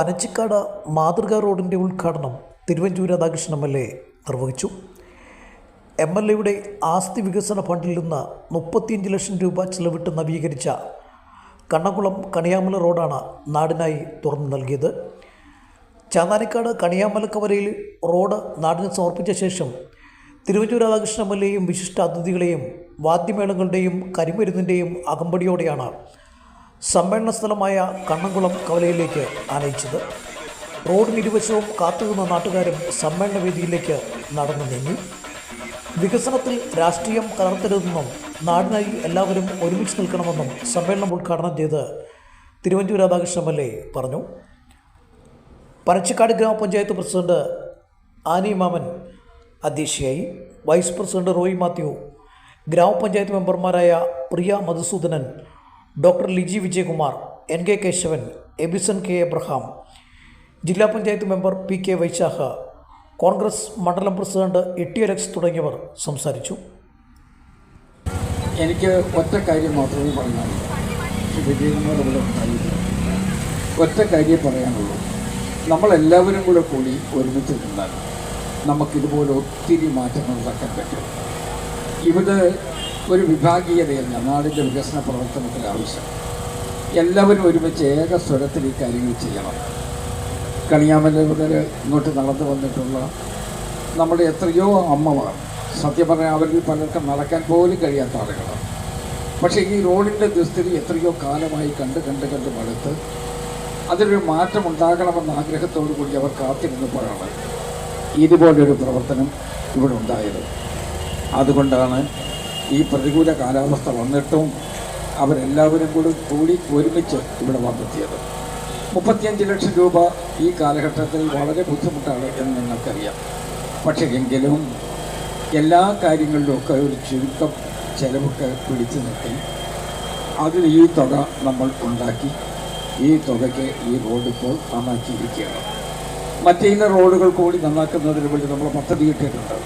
പനച്ചിക്കാട് മാതൃകാ റോഡിന്റെ ഉദ്ഘാടനം Thiruvanchoor Radhakrishnan M L A നിർവഹിച്ചു. എം എൽ എയുടെ ആസ്തി വികസന ഫണ്ടിൽ നിന്ന് മുപ്പത്തിയഞ്ച് ലക്ഷം രൂപ ചെലവിട്ട് നവീകരിച്ച കണ്ണകുളം കണിയാമല റോഡാണ് നാടിനായി തുറന്നു നൽകിയത്. ചാന്താനിക്കാട് കണിയാമല കവലയിൽ റോഡ് നാടിന് സമർപ്പിച്ച ശേഷം തിരുവഞ്ചൂർ രാധാകൃഷ്ണൻ എം എൽ എയും വിശിഷ്ട അതിഥികളെയും വാദ്യമേളങ്ങളുടെയും കരിമരുന്നിന്റെയും അകമ്പടിയോടെയാണ് സമ്മേളന സ്ഥലമായ കണ്ണംകുളം കവലയിലേക്ക് ആനയിച്ചത്. റോഡിന് ഇരുവശവും കാത്തുനിന്ന നാട്ടുകാരും സമ്മേളന വേദിയിലേക്ക് നടന്നു നീങ്ങി. വികസനത്തിൽ രാഷ്ട്രീയം കലർത്തരുതെന്നും നാടിനായി എല്ലാവരും ഒരുമിച്ച് നിൽക്കണമെന്നും സമ്മേളനം ഉദ്ഘാടനം ചെയ്ത് Thiruvanchoor Radhakrishnan M L A പറഞ്ഞു. പനച്ചിക്കാട് ഗ്രാമപഞ്ചായത്ത് പ്രസിഡന്റ് ആനി മാമൻ അധ്യക്ഷയായി. വൈസ് പ്രസിഡന്റ് റോയി മാത്യു ഗ്രാമപഞ്ചായത്ത് മെമ്പർമാരായ Priya Madhusoodanan doctor Liji Vijayakumar N K Keshavan Ebison K Abraham ജില്ലാ panchayat member P K Vaishakh Congress മണ്ഡലം പ്രസിഡന്റ് എ ടി അലക്സ് തുടങ്ങിയവർ സംസാരിച്ചു. എനിക്ക് ഒറ്റ കാര്യം മാത്രമേ പറയാനുള്ളൂ. ഒറ്റ കാര്യം പറയാനുള്ളൂ. നമ്മളെല്ലാവരും കൂടെ കൂടി ഒരുമിച്ച് നിന്നാൽ നമുക്കിതുപോലെ ഒത്തിരി മാറ്റങ്ങൾ നടക്കാൻ പറ്റും. ഇവിടെ ഒരു വിഭാഗീയതയല്ല. നാടിന്റെ വികസന പ്രവർത്തനത്തിൽ ആവശ്യം. എല്ലാവരും ഒരുമിച്ച് ഏക സ്വരത്തിൽ ഈ കാര്യങ്ങൾ ചെയ്യണം. കണിയാമല മുതൽ ഇങ്ങോട്ട് നടന്നു വന്നിട്ടുള്ള നമ്മുടെ എത്രയോ അമ്മമാർ സത്യം പറഞ്ഞാൽ അവരിൽ പലർക്കും നടക്കാൻ പോലും കഴിയാത്ത ആളുകളാണ്. പക്ഷേ ഈ റോഡിന്റെ ദുസ്ഥിതി എത്രയോ കാലമായി കണ്ട് കണ്ട് കണ്ട് മടുത്ത് അതിലൊരു മാറ്റം ഉണ്ടാകണമെന്ന ആഗ്രഹത്തോടു കൂടി അവർ കാത്തിരുന്നപ്പോഴാണ് ഇതുപോലൊരു പ്രവർത്തനം ഇവിടെ ഉണ്ടായത്. അതുകൊണ്ടാണ് ഈ പ്രതികൂല കാലാവസ്ഥ വന്നിട്ടും അവരെല്ലാവരും കൂടി കൂടി ഒരുമിച്ച് ഇവിടെ വന്നെത്തിയത്. മുപ്പത്തിയഞ്ച് ലക്ഷം രൂപ ഈ കാലഘട്ടത്തിൽ വളരെ ബുദ്ധിമുട്ടാണ് എന്ന് നിങ്ങൾക്കറിയാം. പക്ഷേ എങ്കിലും എല്ലാ കാര്യങ്ങളിലുമൊക്കെ ഒരു ചുരുക്കം ചെലവൊക്കെ പിടിച്ചു നിർത്തി. അതിൽ ഈ തുക നമ്മൾ ഉണ്ടാക്കി. ഈ തുകയ്ക്ക് ഈ റോഡ് ഇപ്പോൾ നന്നാക്കിയിരിക്കുകയാണ്. മറ്റേ റോഡുകൾ കൂടി നന്നാക്കുന്നതിന് വേണ്ടി നമ്മൾ പദ്ധതി ഇട്ടിട്ടുണ്ട്.